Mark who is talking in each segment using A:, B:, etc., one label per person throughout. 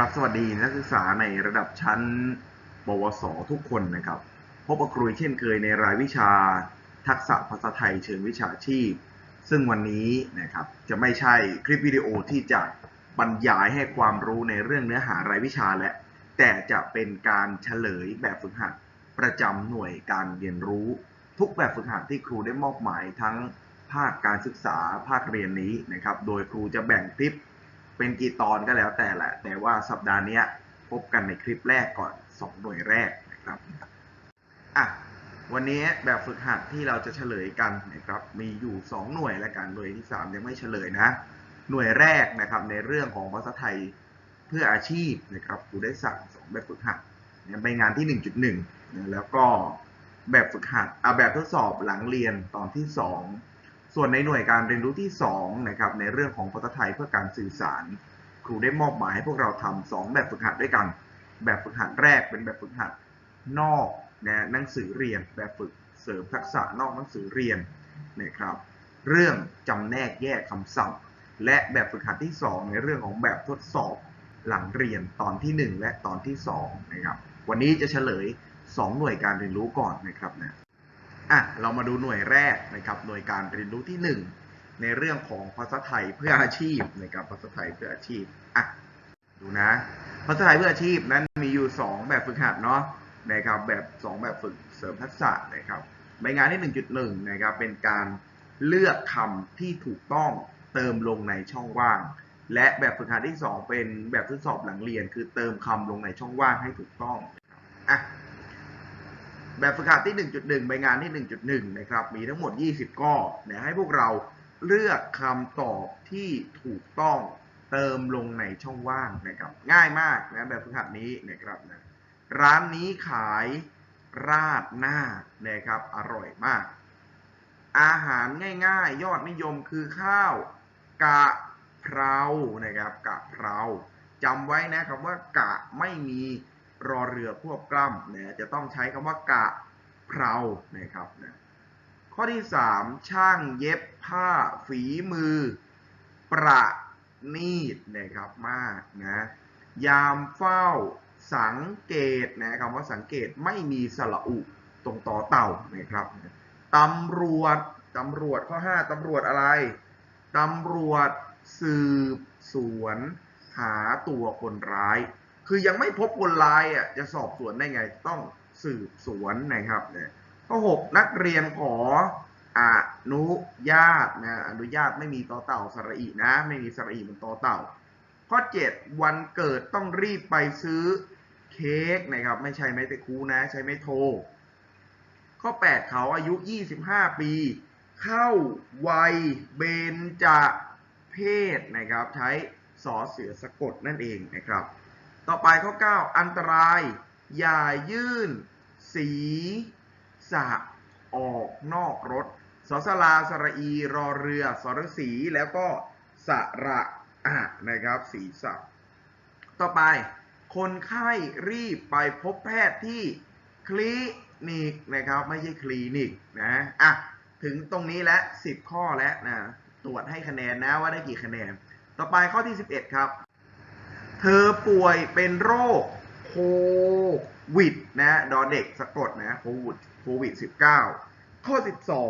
A: ครับสวัสดีนักศึกษาในระดับชั้น ปวส ทุกคนนะครับ พบกับครูเช่นเคยในรายวิชาทักษะภาษาไทยเชิงวิชาชีพ ซึ่งวันนี้นะครับจะไม่ใช่คลิปวิดีโอที่จะบรรยายให้ความรู้ในเรื่องเนื้อหารายวิชาและ แต่จะเป็นการเฉลยแบบฝึกหัดประจำหน่วยการเรียนรู้ ทุกแบบฝึกหัดที่ครูได้มอบหมายทั้งภาคการศึกษาภาคเรียนนี้นะครับ โดยครูจะแบ่งคลิป เป็นกี่ตอนก็แล้วแต่แหละ แต่ว่าสัปดาห์นี้พบกันในคลิปแรกก่อน 2 หน่วยแรกนะครับอะวันนี้แบบฝึกหัดที่เราจะเฉลยกันนะครับมีอยู่ 2 หน่วยแล้วกันหน่วยที่ 3 ยังไม่เฉลยนะหน่วยแรกนะครับในเรื่องของภาษาไทยเพื่ออาชีพนะครับครูได้สั่ง2แบบฝึกหัดเนี่ยใบงานที่ 1.1 แล้วก็แบบฝึกหัดเอาแบบทดสอบหลังเรียนตอนที่ 2 ส่วนในหน่วยการเรียนรู้ที่2นะครับในเรื่องของภาษาไทยเพื่อการสื่อสาร ครูได้มอบหมายให้พวกเราทำสองแบบฝึกหัดด้วยกัน แบบฝึกหัดแรกเป็นแบบฝึกหัดนอกนะหนังสือเรียนแบบฝึกเสริมทักษะนอกหนังสือเรียนนะครับเรื่องจำแนกแยกคำศัพท์ และแบบฝึกหัดที่ 2 ในเรื่องของแบบทดสอบหลังเรียนตอนที่ 1 และตอนที่2นะครับวันนี้จะเฉลย 2 หน่วยการเรียนรู้ก่อนนะครับนะ อะเรามาดูหน่วยแรกนะครับหน่วยการเรียนรู้ที่ 1 ในเรื่องของภาษาไทยเพื่ออาชีพนะครับภาษาไทยเพื่ออาชีพอะดูนะ ภาษาไทยเพื่ออาชีพนั้นมีอยู่ 2 แบบฝึกหัดเนาะนะครับแบบ 2 แบบฝึกเสริมทักษะนะครับใบงานที่ 1.1นะครับเป็นการเลือกคำที่ถูกต้องเติมลงในช่องว่าง และแบบฝึกหัดที่ 2 เป็นแบบทดสอบหลังเรียน คือเติมคำลงในช่องว่างให้ถูกต้องอะ แบบฝึกหัดที่ 1.1 ใบงานที่ 1.1 นะครับ มีทั้งหมด 20 ข้อนะให้พวกเราเลือกคำตอบที่ถูกต้องเติมลงในช่องว่างนะครับ ง่ายมากนะแบบฝึกหัดนี้นะครับนะร้านนี้ขายราดหน้านะครับ อร่อยมาก อาหารง่ายๆ ยอดนิยมคือข้าวกะเพรานะครับกะเพราจำไว้นะครับว่ากะไม่มี รอเรือควบกล้ำนะจะต้องใช้คำว่ากะเพรานะครับนะข้อที่ 3 ช่างเย็บผ้าฝีมือ ประณีตนะครับมากนะยามเฝ้าสังเกตนะคำว่าสังเกตไม่มีสระอุตรงต่อเต่านะครับตำรวจตำรวจข้อ 5ตำรวจอะไรตำรวจสืบสวนหาตัวคนร้าย คือยังไม่พบคนร้ายอะจะสอบสวนได้ไงต้องสืบสวนนะครับเนี่ยข้อ6นักเรียนขออนุญาตนะอนุญาตไม่มีต่อเต่าสระอีนะ ไม่มีสระอีมันต่อเต่า ข้อ 7 วันเกิดต้องรีบไปซื้อเค้กนะครับ ไม่ใช่ไม้ตะคูนะ ใช้ไม้โทรข้อ 8 เขาอายุ 25 ปี เข้าวัยเบญจเพศนะครับ ใช้สอเสือสะกดนั่นเองนะครับ ต่อไปข้อ 9 อันตราย อย่ายื่น สีสะออกนอกรถสอสลาสระอี รอเรือสรสีแล้วก็สระอะนะครับ สีสะต่อไป คนไข้รีบไปพบแพทย์ที่คลินิกนะครับ ไม่ใช่คลินิกนะอะถึงตรงนี้แล้ว10 ข้อแล้วนะตรวจให้คะแนนนะว่าได้กี่คะแนน ต่อไปข้อที่ 11 ครับ ธอป่วยเป็นโรคโควิดนะดอเด็กสะกดนะโควิดโควิด 19 ข้อ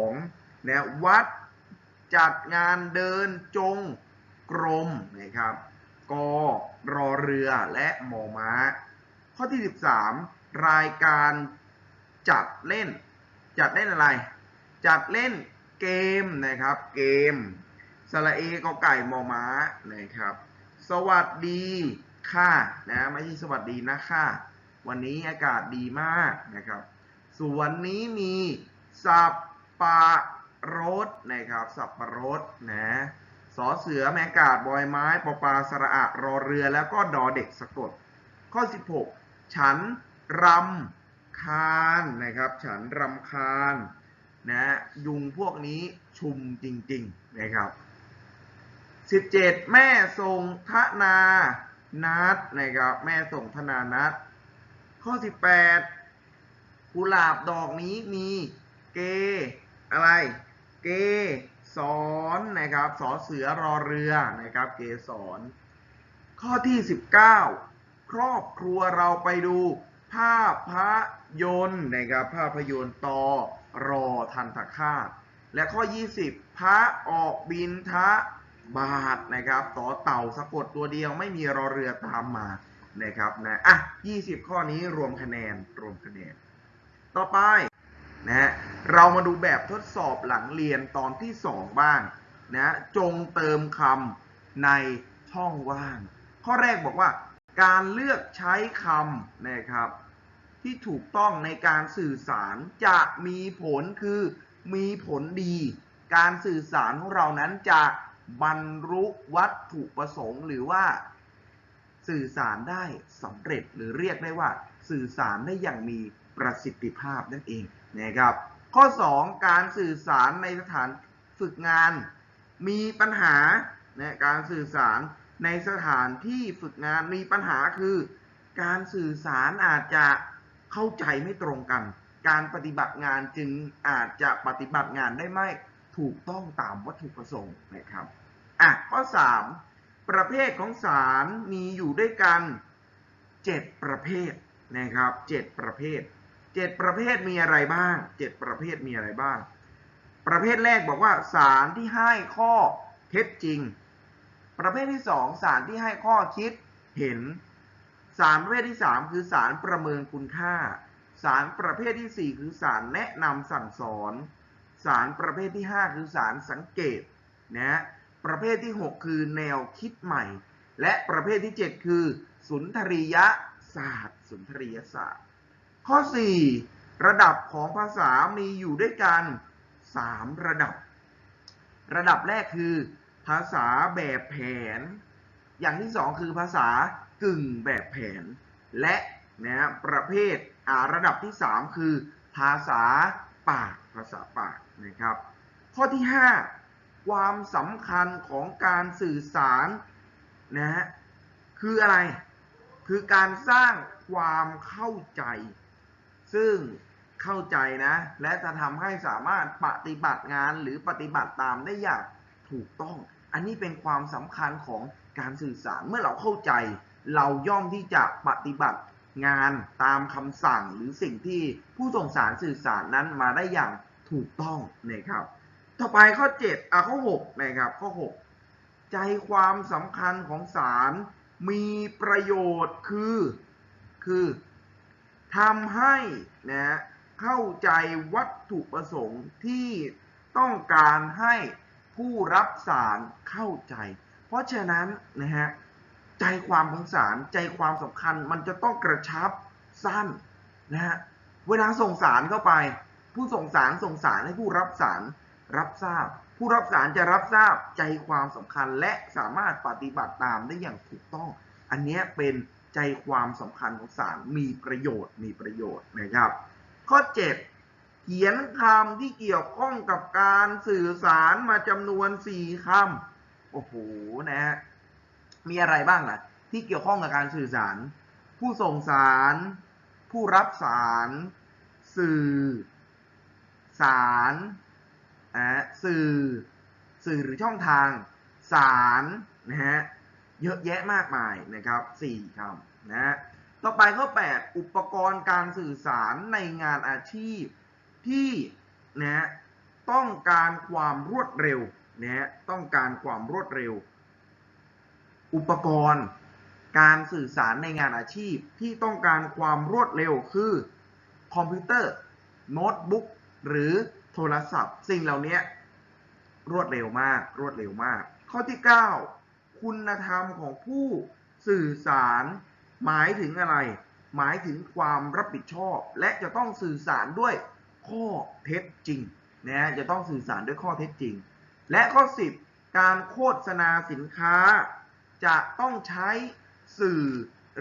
A: 12นะวัดจัดงานเดินจงกรมนะครับกรอเรือและหมอม้า ข้อที่ 13 รายการจัดเล่น จัดเล่นอะไร จัดเล่นเกมนะครับเกมสระเอกอไก่มอม้านะครับ สวัสดีค่ะนะไม่ใช่สวัสดีนะค่ะวันนี้อากาศดีมากนะครับส่วนนี้มีสับปะรดนะครับสับปะรดนะสอเสือแมงกาดบอยไม้ปอปลาสระอะรอเรือแล้วก็ดอเด็กสะกด ข้อ 16 ฉันรำคาญนะครับ ฉันรำคาญนะยุงพวกนี้ชุมจริง ๆ นะครับ 17 แม่ส่งทนานัดนะครับแม่ส่งธนานัดข้อ 18 กุหลาบดอกนี้มีเก อะไร เกสอนนะครับสอเสือรอเรือนะครับ เกสอนข้อที่ครอบครัวเราไปดูภาพยนต์นะครับภาพยนตร์ต่อรอทันตคาตและข้อ 20 พระออกบินทะ บาทนะครับต่อเต่าสะกดตัวเดียวไม่มีรอเรือตามมานะครับนะอะ 20 ข้อนี้รวมคะแนนรวมคะแนน ต่อไปนะฮะเรามาดูแบบทดสอบหลังเรียนตอนที่ 2 บ้างนะจงเติมคำในช่องว่าง ข้อแรกบอกว่า การเลือกใช้คำนะครับ ที่ถูกต้องในการสื่อสารจะมีผลคือมีผลดี การสื่อสารของเรานั้นจะ บรรลุวัตถุประสงค์หรือว่าสื่อสารได้สำเร็จหรือเรียกได้ว่า สื่อสารได้อย่างมีประสิทธิภาพนั่นเองนะครับ ข้อ 2 การสื่อสารในสถานฝึกงาน มีปัญหานะการสื่อสารในสถานที่ฝึกงานมีปัญหาคือ การสื่อสารอาจจะเข้าใจไม่ตรงกัน การปฏิบัติงานจึงอาจจะปฏิบัติงานได้ไม่ ถูกต้องตามวัตถุประสงค์นะครับอะข้อ 3 ประเภทของสารมีอยู่ด้วยกัน 7 ประเภทนะครับ 7 ประเภท 7 ประเภทมีอะไรบ้าง 7 ประเภทมีอะไรบ้าง ประเภทแรกบอกว่าสารที่ให้ข้อเท็จจริง ประเภทที่ 2 สารที่ให้ข้อคิดเห็น สารประเภทที่ 3 คือสารประเมินคุณค่า สารประเภทที่ 4 คือสารแนะนำสั่งสอน สารประเภทที่ 5 คือสารสังเกตนะประเภทที่ 6 คือแนวคิดใหม่ และประเภทที่ 7 คือ สุนทรียศาสตร์ สุนทรียศาสตร์ ข้อ 4 ระดับของภาษามีอยู่ด้วยกัน 3 ระดับ ระดับแรกคือภาษาแบบแผน อย่างที่ 2 คือภาษากึ่งแบบแผน และนะประเภทอาระดับที่ 3 คือภาษาปาก ภาษาปากนะครับ ข้อที่ 5 ความสำคัญของการสื่อสารนะฮะคืออะไรคือการสร้างความเข้าใจ ซึ่งเข้าใจนะ และจะทำให้สามารถปฏิบัติงานหรือปฏิบัติตามได้อย่างถูกต้อง อันนี้เป็นความสำคัญของการสื่อสารเมื่อเราเข้าใจ เราย่อมที่จะปฏิบัติ งานตามคำสั่งหรือสิ่งที่ผู้ส่งสารสื่อสารนั้นมาได้อย่างถูกต้องนะครับ ต่อไปข้อ7อะข้อ6นะครับข้อ 6 ใจความสำคัญของสารมีประโยชน์คือคือทำให้นะเข้าใจวัตถุประสงค์ที่ต้องการให้ผู้รับสารเข้าใจ เพราะฉะนั้นนะฮะ ใจความของสารใจความสำคัญมันจะต้องกระชับสั้นนะฮะเวลาส่งสารเข้าไป ผู้ส่งสารส่งสารให้ผู้รับสารรับทราบ ผู้รับสารจะรับทราบใจความสำคัญและสามารถปฏิบัติตามได้อย่างถูกต้อง อันนี้เป็นใจความสำคัญของสารมีประโยชน์มีประโยชน์นะครับ ข้อ 7เขียนคำที่เกี่ยวข้องกับการสื่อสารมาจำนวน4คำ โอ้โห นะฮะ มีอะไรบ้างล่ะ ที่เกี่ยวข้องกับการสื่อสาร ผู้ส่งสาร ผู้รับสาร สื่อ สารอะสื่อ สื่อหรือช่องทาง สารนะฮะเยอะแยะมากมายนะครับ4คำนะฮะต่อไปข้อ 8 อุปกรณ์การสื่อสารในงานอาชีพที่นะต้องการความรวดเร็วนะต้องการความรวดเร็ว อุปกรณ์ การสื่อสารในงานอาชีพที่ต้องการความรวดเร็วคือคอมพิวเตอร์ โน้ตบุ๊ก หรือโทรศัพท์ สิ่งเหล่านี้รวดเร็วมาก รวดเร็วมาก ข้อที่ 9 คุณธรรมของผู้สื่อสารหมายถึงอะไร หมายถึงความรับผิดชอบ และจะต้องสื่อสารด้วยข้อเท็จจริงนะจะต้องสื่อสารด้วยข้อเท็จจริง และข้อ 10 การโฆษณาสินค้า จะต้องใช้สื่อ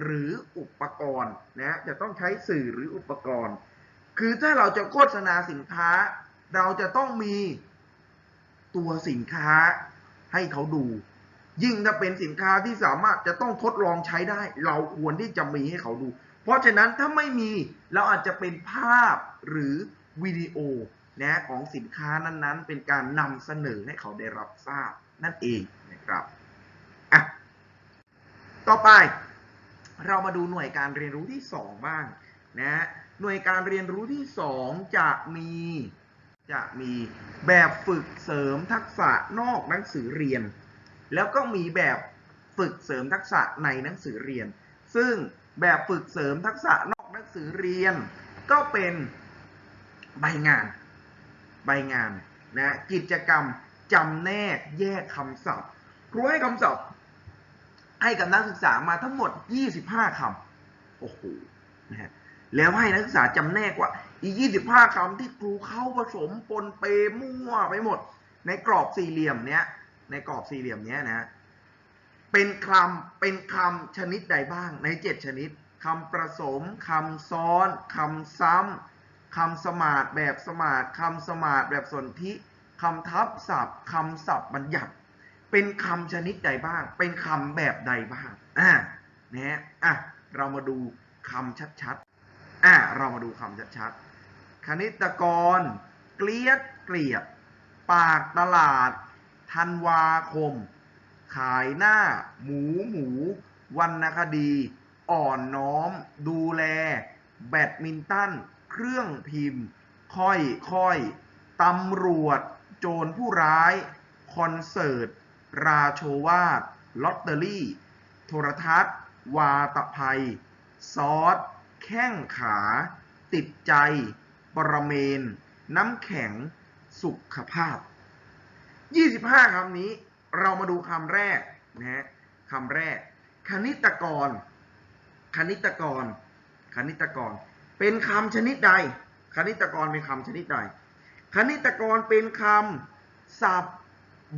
A: หรืออุปกรณ์นะจะต้องใช้สื่อหรืออุปกรณ์ คือถ้าเราจะโฆษณาสินค้า เราจะต้องมีตัวสินค้าให้เขาดู ยิ่งถ้าเป็นสินค้าที่สามารถจะต้องทดลองใช้ได้ เราควรที่จะมีให้เขาดู เพราะฉะนั้นถ้าไม่มีเราอาจจะเป็นภาพหรือวิดีโอนะของสินค้านั้นๆ เป็นการนำเสนอให้เขาได้รับทราบนั่นเองนะครับ ต่อไป เรามาดูหน่วยการเรียนรู้ที่ 2 บ้างนะหน่วยการเรียนรู้ที่ 2 จะมีจะมีแบบฝึกเสริมทักษะนอกหนังสือเรียน แล้วก็มีแบบฝึกเสริมทักษะในหนังสือเรียน ซึ่งแบบฝึกเสริมทักษะนอกหนังสือเรียน ก็เป็นใบงานใบงานนะกิจกรรมจำแนกแยกคำศัพท์ครูให้คำศัพท์ ให้กับนักศึกษามาทั้งหมด 25คำโอ้โหนะฮะแล้วให้นักศึกษาจำแนกว่า อีก 25คำที่ครูเข้าผสมปนเปมั่วไปหมด ในกรอบสี่เหลี่ยมเนี้ย ในกรอบสี่เหลี่ยมเนี้ยนะเป็นคำเป็นคำชนิดใดบ้างใน 7 ชนิดคำผสมคำซ้อนคำซ้ำคำสมาร์ทแบบสมาร์ทคำสมาร์ทแบบสนธิคำทับศัพท์คำศัพท์บัญญัติ เป็นคำชนิดใดบ้าง เป็นคำแบบใดบ้าง อ่า นะฮะ อะ เรามาดูคำชัดๆ อะเรามาดูคำชัดๆ คณิตกร เกลียดเกลียด ปากตลาด ธันวาคม ขายหน้า หมูหมู วรรณคดี อ่อนน้อม ดูแล แบดมินตัน เครื่องพิมพ์ ค่อยค่อยตำรวจ โจรผู้ร้าย คอนเสิร์ต ราโชวาทลอตเตอรี่ โทรทัศน์ วาตภัย ซอส แข้งขา ติดใจ ปรเมน น้ำแข็ง สุขภาพ 25 คำนี้ เรามาดูคำแรกนะฮะคำแรก คณิตกร คณิตกร คณิตกร เป็นคำชนิดใด คณิตกรเป็นคำชนิดใด คณิตกรเป็นคำศัพท์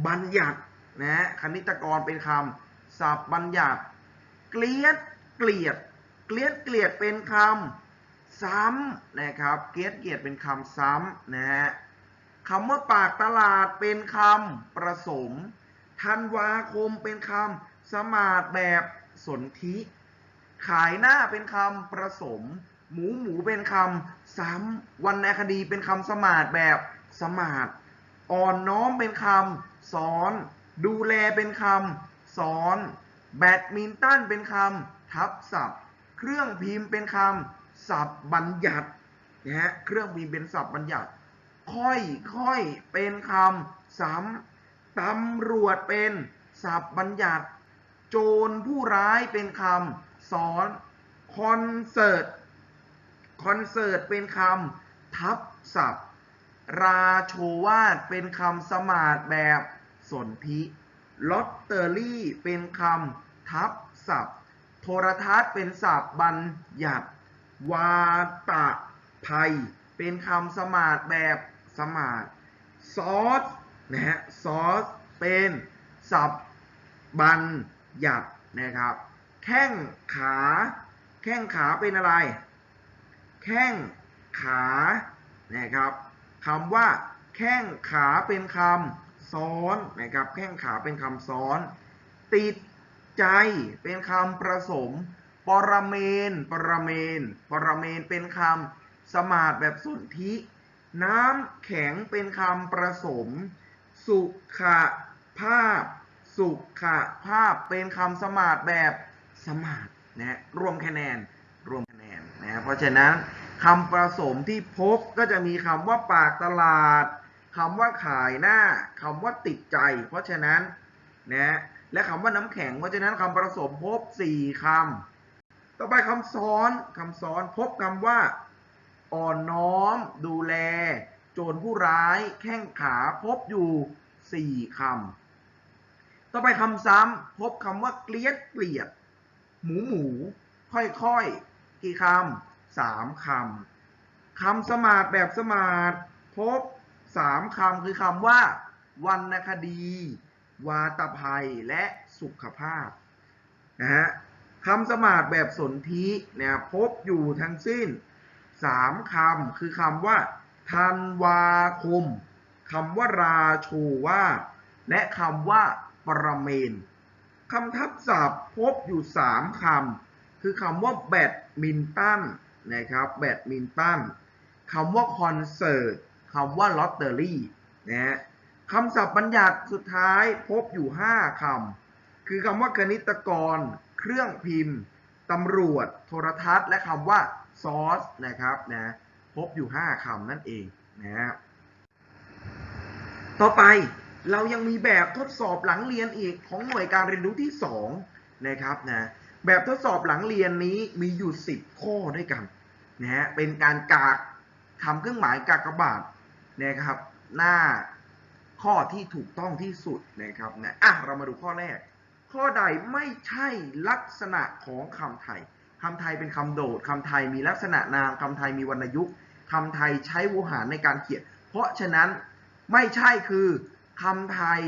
A: บัญญัติ นะฮะคณิตกรเป็นคำศัพท์บัญญัติ เกลียดเกลียด เกลียดเกลียดเป็นคำซ้ำนะครับ เกลียดเกลียดเป็นคำซ้ำนะฮะคำว่าปากตลาดเป็นคำประสมธันวาคมเป็นคำสมาร์ทแบบสนธิขายหน้าเป็นคำประสม หมูหมูเป็นคำซ้ำวรรณคดีเป็นคำสมาร์ทแบบสมาร์ทอ่อนน้อมเป็นคำสอน ดูแลเป็นคำสอนแบดมินตันเป็นคำทับศัพท์ เครื่องพิมพ์เป็นคำศัพท์บัญญัตินะฮะเครื่องพิมพ์เป็นศัพท์บัญญัติ ค่อยค่อยเป็นคำซ้ำตำรวจเป็นศัพท์บัญญัติ โจรผู้ร้ายเป็นคำสอนคอนเสิร์ตคอนเสิร์ตเป็นคำทับศัพท์ ราโชวาทเป็นคำสมาร์ทแบบ สนธิลอตเตอรี่เป็นคำทับศัพท์ โทรทัศน์เป็นศัพท์บัญญัติ วาตะภัย เป็นคำสมาร์ทแบบสมาร์ทซอสนะฮะซอสเป็นศัพท์บัญญัตินะครับ แข้งขา แข้งขาเป็นอะไร แข้งขานะครับคำว่า แข้งขาเป็นคำ ซ้อนนะครับแข้งขาเป็นคำซ้อน ติดใจเป็นคำผสม ปรเมน ปรเมน ปรเมนเป็นคำสมาร์ทแบบสนธิน้ำแข็งเป็นคำผสม สุขภาพ สุขภาพเป็นคำสมาร์ทแบบสมาร์ทนะฮะรวมคะแนนรวมคะแนนนะฮะเพราะฉะนั้นคำผสมที่พบก็จะมีคำว่าปากตลาด คำว่าขายหน้าคำว่าติดใจ เพราะฉะนั้นนะและคำว่าน้ำแข็ง เพราะฉะนั้นคำผสมพบ4คำต่อไปคำซ้อนคำซ้อนพบคำว่า อ่อนน้อม ดูแล โจรผู้ร้าย แข้งขาพบอยู่4คำต่อไปคำซ้ำพบคำว่าเกลียดเกลียด หมูหมูค่อยๆ กี่คำสามคำคำสมาร์ทแบบสมาร์ทพบ สามคำคือคำว่า วรรณคดี วาตภัยและสุขภาพนะฮะคำสมาร์ทแบบสนธิเนี่ยพบอยู่ทั้งสิ้นสามคำคือคำว่าธันวาคมคำว่าราโชวาและคำว่าปรเมนคำทับศัพท์พบอยู่3คำคือคำว่าแบดมินตันนะครับแบดมินตันคำว่าคอนเสิร์ต คำว่าลอตเตอรี่นะฮะคำศัพท์บัญญัติสุดท้ายพบอยู่ 5คำคือคำว่าคณิตกร เครื่องพิมพ์ตำรวจ โทรทัศน์ และคำว่าซอสนะครับนะพบอยู่ 5คำนั่นเองนะฮะต่อไปเรายังมีแบบทดสอบหลังเรียนอีกของหน่วยการเรียนรู้ที่ 2 นะครับนะแบบทดสอบหลังเรียนนี้มีอยู่ 10 ข้อด้วยกันนะฮะเป็นการกากทำเครื่องหมายกากบาท นะครับ หน้าข้อที่ถูกต้องที่สุดนะครับนะอะเรามาดูข้อแรก ข้อใดไม่ใช่ลักษณะของคำไทยคำไทยเป็นคำโดดคำไทยมีลักษณะนามคำไทยมีวรรณยุกต์คำไทยใช้โวหารในการเขียน เพราะฉะนั้นไม่ใช่คือคำไทย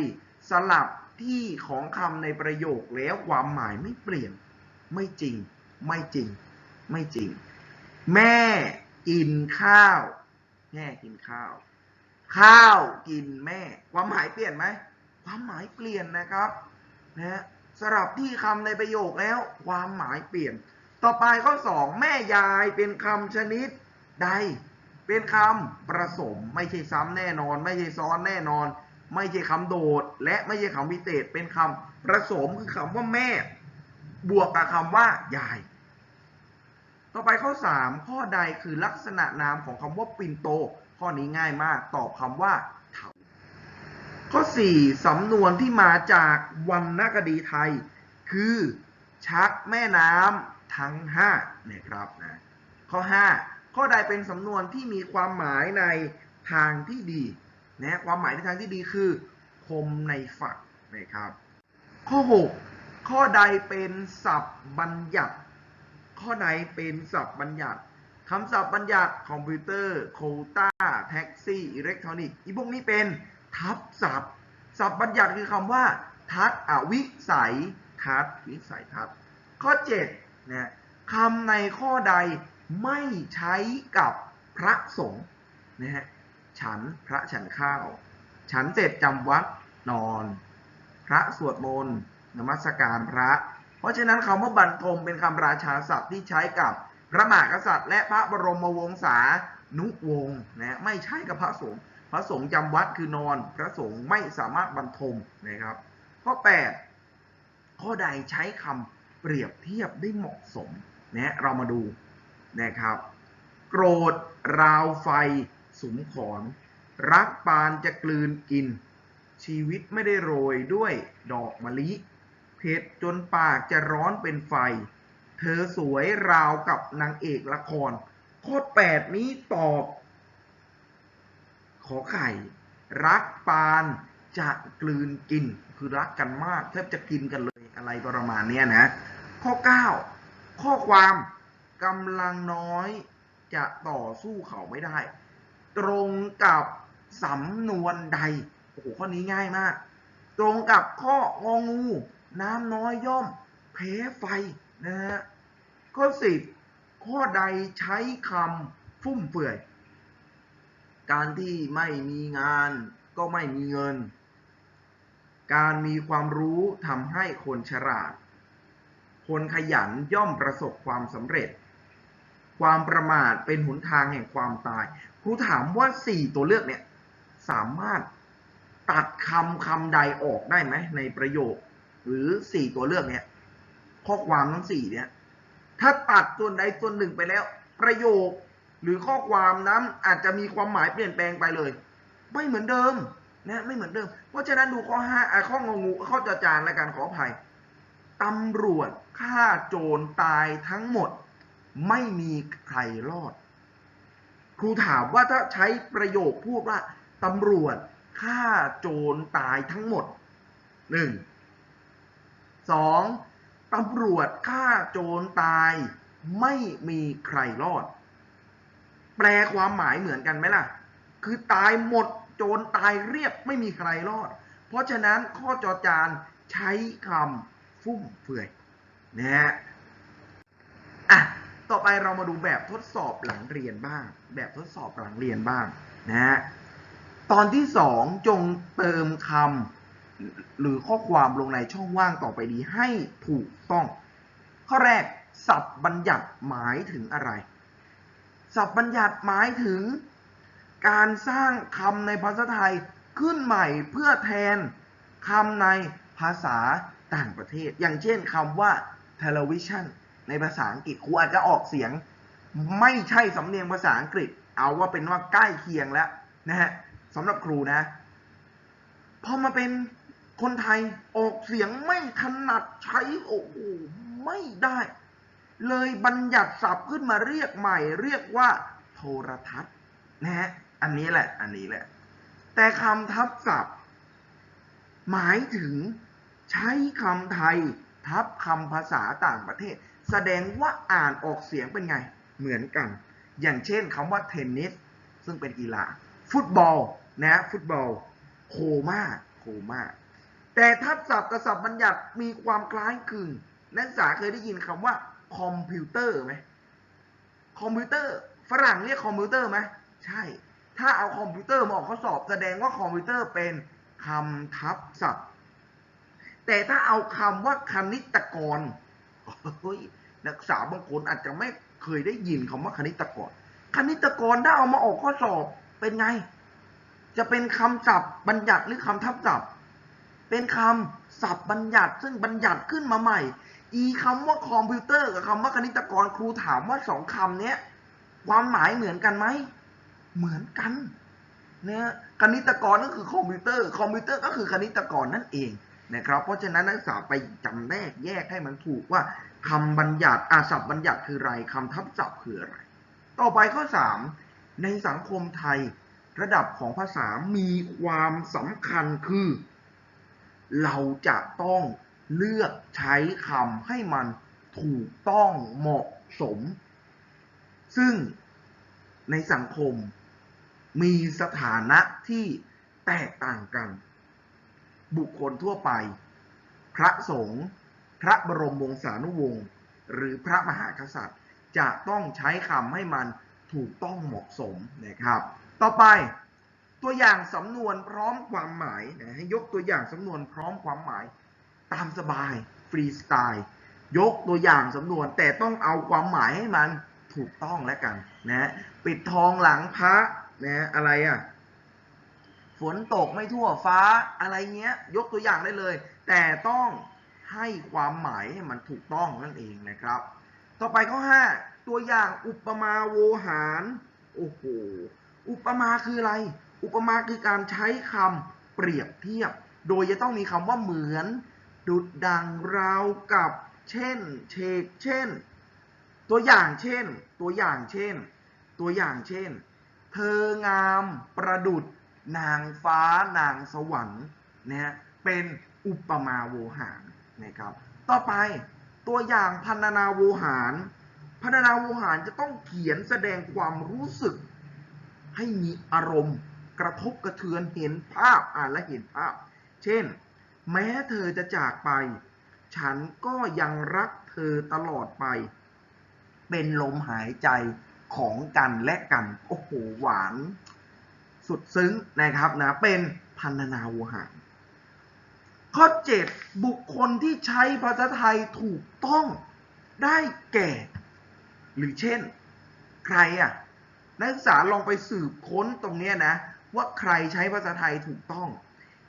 A: สลับที่ของคำในประโยคแล้วความหมายไม่เปลี่ยน ไม่จริง ไม่จริง ไม่จริง แม่กินข้าว แม่กินข้าว ข้าวกินแม่ ความหมายเปลี่ยนไหม ความหมายเปลี่ยนนะครับนะฮะสลับที่คำในประโยคแล้ว ความหมายเปลี่ยน ต่อไปข้อ2แม่ยายเป็นคำชนิดใด เป็นคำประสมไม่ใช่ซ้ำแน่นอน ไม่ใช่ซ้อนแน่นอน ไม่ใช่คำโดด และไม่ใช่คำวิเศษเป็นคำประสมคือคำว่าแม่ บวกกับคำว่ายาย ต่อไปข้อ3ข้อใดคือลักษณะนามของคำว่าปิ่นโต ข้อนี้ง่ายมากตอบคำว่าเถาข้อ 4 สำนวนที่มาจากวรรณคดีไทย คือ ชักแม่น้ำทั้ง5นะครับนะข้อ 5 ข้อใดเป็นสำนวนที่มีความหมายในทางที่ดีนะความหมายในทางที่ดีคือ คมในฝักนะครับ ข้อ 6 ข้อใดเป็นศัพท์บัญญัติ ข้อใดเป็นศัพท์บัญญัติ คำศัพท์บัญญัติคอมพิวเตอร์โคต้าแท็กซี่อิเล็กทรอนิกส์อีพวกนี้เป็นทับศัพท์ ศัพท์บัญญัติคือคำว่า ทัศอวิสัยทัศวิสัยทัศน์ข้อ7นะคำในข้อใดไม่ใช้กับพระสงฆ์นะฮะฉันพระฉันข้าว ฉันเสร็จจำวัดนอน พระสวดมนต์นมัสการพระ เพราะฉะนั้นคำว่าบรรทมเป็นคำราชาศัพท์ที่ใช้กับ พระมหากษัตริย์ และพระบรมวงศานุวงศ์นะไม่ใช่กับพระสงฆ์พระสงฆ์จำวัดคือนอน พระสงฆ์ไม่สามารถบรรทมนะครับ ข้อ 8 ข้อใดใช้คำเปรียบเทียบได้เหมาะสมนะเรามาดูนะครับ โกรธราวไฟสุมขอนรักปานจะกลืนกิน ชีวิตไม่ได้โรยด้วยดอกมะลิเผ็ดจนปากจะร้อนเป็นไฟ เธอสวยราวกับนางเอกละคร ข้อแปดนี้ตอบ ขอไข่ รักปานจะกลืนกิน คือรักกันมากแทบจะกินกันเลยอะไรประมาณเนี้ยนะ ข้อ 9 ข้อความกำลังน้อยจะต่อสู้เขาไม่ได้ ตรงกับสำนวนใดโอ้โหข้อนี้ง่ายมาก ตรงกับข้ององู น้ำน้อยย่อมแพ้ไฟ นะฮะข้อ10ข้อใดใช้คำฟุ่มเฟือย การที่ไม่มีงานก็ไม่มีเงิน การมีความรู้ทำให้คนฉลาด คนขยันย่อมประสบความสำเร็จ ความประมาทเป็นหนทางแห่งความตาย ครูถามว่า4ตัวเลือกเนี่ยสามารถตัดคำคำใดออกได้ไหมในประโยค หรือ4ตัวเลือกเนี่ย ข้อความทั้ง4เนี่ย ถ้าตัดส่วนใดส่วนหนึ่งไปแล้ว ประโยคหรือข้อความนั้นอาจจะมีความหมายเปลี่ยนแปลงไปเลย ไม่เหมือนเดิมนะไม่เหมือนเดิม เพราะฉะนั้นดูข้อห้าข้องงูข้อจจานและการขออภัยตำรวจฆ่าโจรตายทั้งหมด ไม่มีใครรอด ครูถามว่าถ้าใช้ประโยคพูดว่าตำรวจฆ่าโจรตายทั้งหมดหนึ่งสอง ตำรวจฆ่าโจรตายไม่มีใครรอด แปลความหมายเหมือนกันไหมล่ะ คือตายหมดโจรตายเรียบไม่มีใครรอด เพราะฉะนั้นข้อจอจานใช้คำฟุ่มเฟือยนะฮะอะต่อไปเรามาดูแบบทดสอบหลังเรียนบ้าง แบบทดสอบหลังเรียนบ้างนะฮะตอนที่สองจงเติมคำ หรือข้อความลงในช่องว่างต่อไปนี้ให้ถูกต้อง ข้อแรกศัพท์บัญญัติหมายถึงอะไร ศัพท์บัญญัติหมายถึง การสร้างคำในภาษาไทยขึ้นใหม่เพื่อแทนคำในภาษาต่างประเทศ อย่างเช่นคำว่า television ในภาษาอังกฤษครูอาจจะออกเสียง ไม่ใช่สำเนียงภาษาอังกฤษ เอาว่าเป็นว่าใกล้เคียงแล้วนะฮะสำหรับครูนะพอมาเป็น คนไทยออกเสียงไม่ถนัดใช้โอ้โหไม่ได้ เลยบัญญัติศัพท์ขึ้นมาเรียกใหม่ เรียกว่า โทรทัศน์นะฮะอันนี้แหละ อันนี้แหละ แต่คำทับศัพท์ หมายถึงใช้คำไทยทับคำภาษาต่างประเทศ แสดงว่าอ่านออกเสียงเป็นไง เหมือนกัน อย่างเช่นคำว่าเทนนิสซึ่งเป็นกีฬา ฟุตบอลนะฟุตบอล โคม่าโคม่า แต่ทับศัพท์กับศัพท์บัญญัติมีความคล้ายคลึงนักศึกษาเคยได้ยินคำว่าคอมพิวเตอร์ไหมคอมพิวเตอร์ฝรั่งเรียกคอมพิวเตอร์ไหมใช่ ถ้าเอาคอมพิวเตอร์มาออกข้อสอบแสดงว่าคอมพิวเตอร์เป็นคำทับศัพท์ แต่ถ้าเอาคำว่าคณิตกรเฮ้ยนักศึกษาบางคนอาจจะไม่เคยได้ยินคำว่าคณิตกร คณิตกรถ้าเอามาออกข้อสอบเป็นไง จะเป็นคำศัพท์บัญญัติหรือคำทับศัพท์ เป็นคำศัพท์บัญญัติซึ่งบัญญัติขึ้นมาใหม่ อีคำว่าคอมพิวเตอร์กับคำว่าคณิตกรครูถามว่าสองคำนี้ความหมายเหมือนกันไหม เหมือนกันเนี่ยคณิตกรก็คือคอมพิวเตอร์ คอมพิวเตอร์ก็คือคณิตกรนั่นเองนะครับ เพราะฉะนั้นนักศึกษาไปจำแนกแยกให้มันถูกว่าคำบัญญัติอาศัพท์บัญญัติคืออะไรคำทับศัพท์คืออะไร ต่อไปข้อ 3 ในสังคมไทย ระดับของภาษามีความสำคัญคือ เราจะต้องเลือกใช้คำให้มันถูกต้องเหมาะสม ซึ่งในสังคมมีสถานะที่แตกต่างกัน บุคคลทั่วไป พระสงฆ์พระบรมวงศานุวงศ์หรือพระมหากษัตริย์ จะต้องใช้คำให้มันถูกต้องเหมาะสมนะครับ ต่อไป ตัวอย่างสำนวนพร้อมความหมายนะให้ยกตัวอย่างสำนวนพร้อมความหมาย ตามสบายฟรีสไตล์ยกตัวอย่างสำนวนแต่ต้องเอาความหมายให้มันถูกต้องแล้วกันนะปิดทองหลังพระนะอะไรอะฝนตกไม่ทั่วฟ้าอะไรเงี้ย ยกตัวอย่างได้เลย แต่ต้องให้ความหมายให้มันถูกต้องนั่นเองนะครับ ต่อไปข้อ5ตัวอย่างอุปมาโวหารโอ้โหอุปมาคืออะไร อุปมาคือการใช้คำเปรียบเทียบ โดยจะต้องมีคำว่าเหมือน ดุดดังราวกับ เช่น เชกเช่น ตัวอย่างเช่น ตัวอย่างเช่น ตัวอย่างเช่น เธองามประดุดนางฟ้านางสวรรค์นะฮะเป็นอุปมาโวหารนะครับ ต่อไปตัวอย่างพันนาโวหาร พันนาโวหารจะต้องเขียนแสดงความรู้สึกให้มีอารมณ์ กระทบกระเทือนเห็นภาพอ่านและเห็นภาพ เช่น แม้เธอจะจากไป ฉันก็ยังรักเธอตลอดไป เป็นลมหายใจของกันและกัน โอ้โห หวาน สุดซึ้งนะครับนะ เป็นพันนาโวหารข้อ 7 บุคคลที่ใช้ภาษาไทยถูกต้องได้แก่ หรือเช่น ใครอะ นักศึกษาลองไปสืบค้นตรงเนี้ยนะ ว่าใครใช้ภาษาไทยถูกต้อง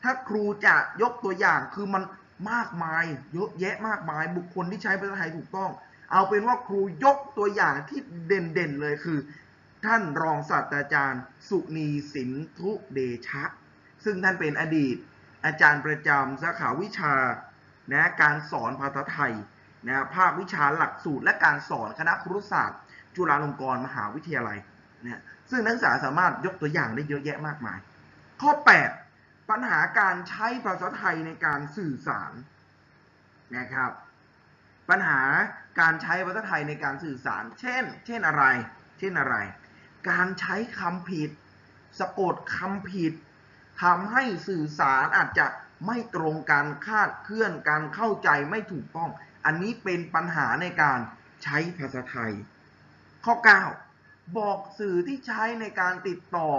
A: ถ้าครูจะยกตัวอย่างคือมันมากมายเยอะแยะมากมายบุคคลที่ใช้ภาษาไทยถูกต้อง เอาเป็นว่าครูยกตัวอย่างที่เด่นๆเลยคือ ท่านรองศาสตราจารย์ สุนีสินทุเดชะ ซึ่งท่านเป็นอดีต อาจารย์ประจำสาขาวิชานะการสอนภาษาไทยนะภาควิชาหลักสูตรและการสอนคณะครุศาสตร์ จุฬาลงกรณ์มหาวิทยาลัยเนี่ย ซึ่งนักศึกษาสามารถยกตัวอย่างได้เยอะแยะมากมาย ข้อ 8 ปัญหาการใช้ภาษาไทยในการสื่อสารนะครับ ปัญหาการใช้ภาษาไทยในการสื่อสาร เช่น เช่นอะไร เช่นอะไร การใช้คำผิด สะกดคำผิดทำให้สื่อสารอาจจะไม่ตรงกันคาดเคลื่อนการเข้าใจไม่ถูกต้อง อันนี้เป็นปัญหาในการใช้ภาษาไทย ข้อ 9 บอกสื่อที่ใช้ในการติดต่อ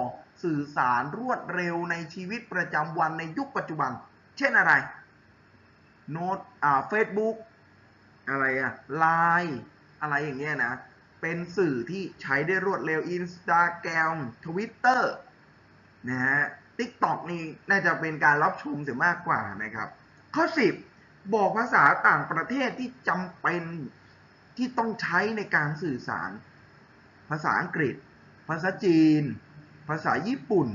A: สื่อสารรวดเร็วในชีวิตประจำวันในยุคปัจจุบัน เช่นอะไร โน้ตอ่าเฟซบุ๊กอะไรอะไลน์อะไรอย่างเงี้ยนะ เป็นสื่อที่ใช้ได้รวดเร็ว Instagram Twitter นะฮะ TikTok นี่น่าจะเป็นการรับชมเสียมากกว่านะครับ ข้อ 10 บอกภาษาต่างประเทศที่จำเป็นที่ต้องใช้ในการสื่อสาร ภาษาอังกฤษ ภาษาจีน ภาษาญี่ปุ่น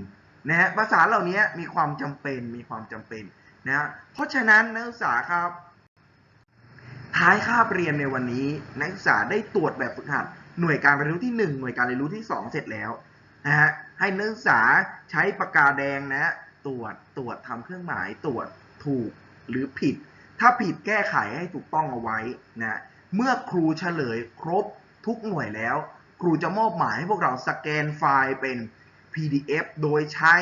A: นะฮะภาษาเหล่านี้มีความจำเป็นมีความจำเป็นนะฮะเพราะฉะนั้นนักศึกษาครับ ท้ายคาบเรียนในวันนี้ นักศึกษาได้ตรวจแบบฝึกหัดหน่วยการเรียนรู้ที่ 1 หน่วยการเรียนรู้ที่ 2 เสร็จแล้วนะฮะให้นักศึกษาใช้ปากกาแดงนะฮะตรวจตรวจทำเครื่องหมายตรวจถูกหรือผิด ถ้าผิดแก้ไขให้ถูกต้องเอาไว้นะเมื่อครูเฉลยครบทุกหน่วยแล้ว ครูจะมอบหมายให้พวกเราสแกนไฟล์เป็น PDF โดยใช้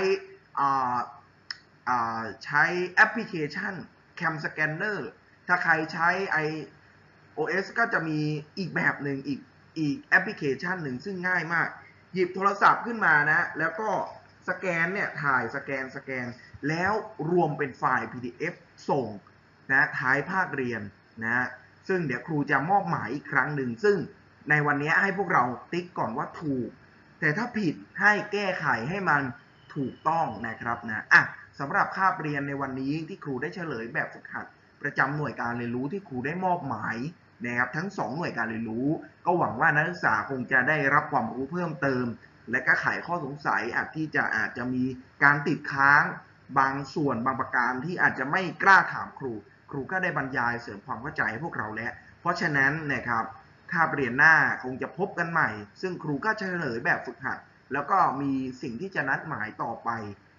A: ใช้แอปพลิเคชัน Cam Scanner ถ้าใครใช้ iOS ก็จะมีอีกแบบหนึ่งอีกอีกแอปพลิเคชันหนึ่งซึ่งง่ายมาก หยิบโทรศัพท์ขึ้นมานะ แล้วก็สแกนเนี่ยถ่ายสแกนสแกน แล้วรวมเป็นไฟล์ PDF ส่งนะท้ายภาคเรียนนะซึ่งเดี๋ยวครูจะมอบหมายอีกครั้งหนึ่งซึ่ง ในวันนี้ให้พวกเราติ๊กก่อนว่าถูก แต่ถ้าผิดให้แก้ไขให้มันถูกต้องนะครับนะอะสำหรับคาบเรียนในวันนี้ที่ครูได้เฉลยแบบฝึกหัด ประจำหน่วยการเรียนรู้ที่ครูได้มอบหมายนะครับทั้ง 2 หน่วยการเรียนรู้ ก็หวังว่านักศึกษาคงจะได้รับความรู้เพิ่มเติม และก็ไขข้อสงสัยอาจที่จะอาจจะมีการติดค้างบางส่วนบางประการที่อาจจะไม่กล้าถามครู ครูก็ได้บรรยายเสริมความเข้าใจให้พวกเราแล้ว เพราะฉะนั้นนะครับ คาบเรียนหน้าคงจะพบกันใหม่ ซึ่งครูก็เฉลยแบบฝึกหัด แล้วก็มีสิ่งที่จะนัดหมายต่อไป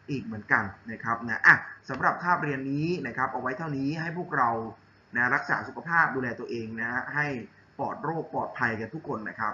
A: อีกเหมือนกันนะครับนะอะสำหรับคาบเรียนนี้นะครับ เอาไว้เท่านี้ให้พวกเรานะรักษาสุขภาพดูแลตัวเองนะฮะให้ปลอดโรคปลอดภัยกันทุกคนนะครับ